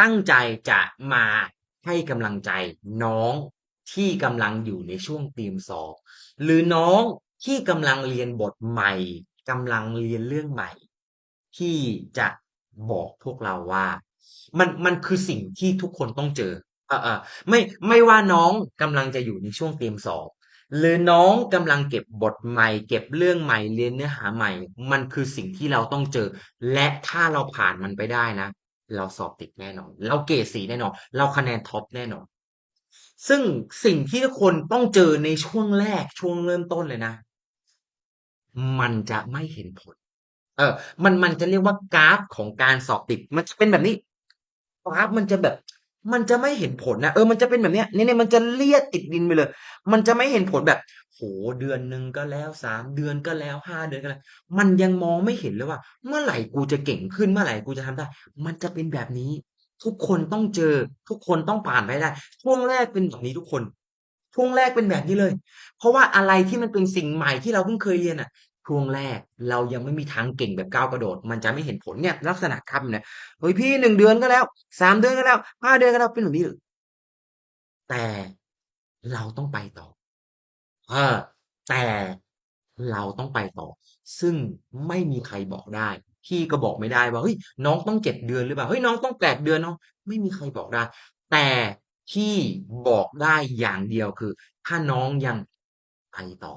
ตั้งใจจะมาให้กำลังใจน้องที่กำลังอยู่ในช่วงเตรียมสอบหรือน้องที่กำลังเรียนบทใหม่กำลังเรียนเรื่องใหม่ ที่จะบอกพวกเราว่า มันมันคือสิ่งที่ทุกคนต้องเจอเออเออไม่ไม่ว่าน้องกำลังจะอยู่ในช่วงเตรียมสอบ หรือน้องกำลังเก็บบทใหม่ เก็บเรื่องใหม่เรียนเนื้อหาใหม่ มันคือสิ่งที่เราต้องเจอ และถ้าเราผ่านมันไปได้นะ เราสอบติดแน่นอน เราเกรดสีแน่นอน เราคะแนนท็อปแน่นอน ซึ่งสิ่งที่ทุกคนต้องเจอในช่วงแรกช่วงเริ่มต้นเลยนะ มันจะไม่เห็นผล เออ มันมันจะเรียกว่ากราฟของการสอบติด มันจะเป็นแบบนี้กราฟมันจะแบบ มันจะไม่เห็นผลนะเออมันจะเป็นแบบเนี้ยเนี่ยเนี่มันจะเลียดติดดินไปเลย มันจะไม่เห็นผลแบบ โหเดือนหนึ่งก็แล้วสามเดือนก็แล้วห้าเดือนก็แล้ว มันยังมองไม่เห็นเลยว่า เมื่อไหร่กูจะเก่งขึ้นเมื่อไหร่กูจะทำได้ มันจะเป็นแบบนี้ ทุกคนต้องเจอ ทุกคนต้องผ่านไปได้ ช่วงแรกเป็นแบบนี้ทุกคน ช่วงแรกเป็นแบบนี้เลย เพราะว่าอะไรที่มันเป็นสิ่งใหม่ที่เราเพิ่งเคยเรียนอะช่วงแรกเรายังไม่มีทางเก่งแบบก้าวกระโดด มันจะไม่เห็นผลเนี่ยลักษณะคำเนี่ยเฮ้ยพี่หนึ่งเดือนก็แล้วสามเดือนก็แล้วห้าเดือนก็แล้วเป็นแบบนี้แต่เราต้องไปต่อ เออ แต่เราต้องไปต่อ ซึ่งไม่มีใครบอกได้ พี่ก็บอกไม่ได้ว่าเฮ้ยน้องต้องเจ็ดเดือนหรือเปล่าเฮ้ยน้องต้องแปดเดือนเนาะไม่มีใครบอกได้ แต่พี่บอกได้อย่างเดียวคือ ถ้าน้องยังไปต่อ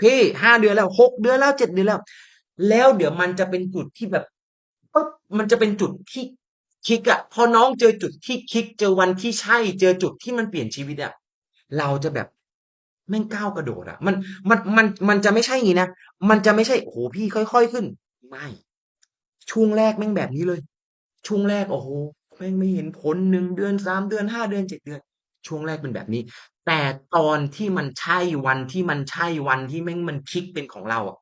พี่ห้าเดือนแล้วหกเดือนแล้วเจ็ดเดือนแล้ว แล้วเดี๋ยวมันจะเป็นจุดที่แบบปึ๊บมันจะเป็นจุดที่คลิกอะพอน้องเจอจุดที่คลิกเจอวันที่ใช่ เจอจุดที่มันเปลี่ยนชีวิตอะเราจะแบบ แม่งก้าวกระโดดอะมันมันมันมันจะไม่ใช่อย่างนี้นะมันจะไม่ใช่โอ้โหพี่ค่อย ๆขึ้น ไม่ช่วงแรกแม่งแบบนี้เลย ช่วงแรกโอ้โหแม่งไม่เห็นผลหนึ่งเดือนสามเดือนห้าเดือนเจ็ดเดือน ช่วงแรกเป็นแบบนี้ แต่ตอนที่มันใช่วันที่มันใช่วันที่แม่งมันคลิกเป็นของเราอะ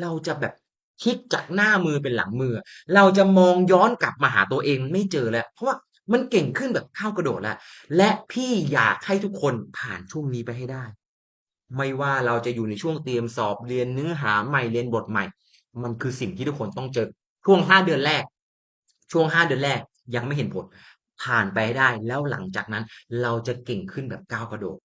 เราจะแบบคลิกจากหน้ามือเป็นหลังมือ เราจะมองย้อนกลับมาหาตัวเองไม่เจอแล้ว เพราะว่า มันเก่งขึ้นแบบก้าวกระโดดแล้วและพี่อยากให้ทุกคนผ่านช่วงนี้ไปให้ได้ ไม่ว่าเราจะอยู่ในช่วงเตรียมสอบเรียนเนื้อหาใหม่เรียนบทใหม่ มันคือสิ่งที่ทุกคนต้องเจอช่วงห้าเดือนแรก ช่วงห้าเดือนแรกยังไม่เห็นผลผ่านไปให้ได้แล้วหลังจากนั้นเราจะเก่งขึ้นแบบก้าวกระโดด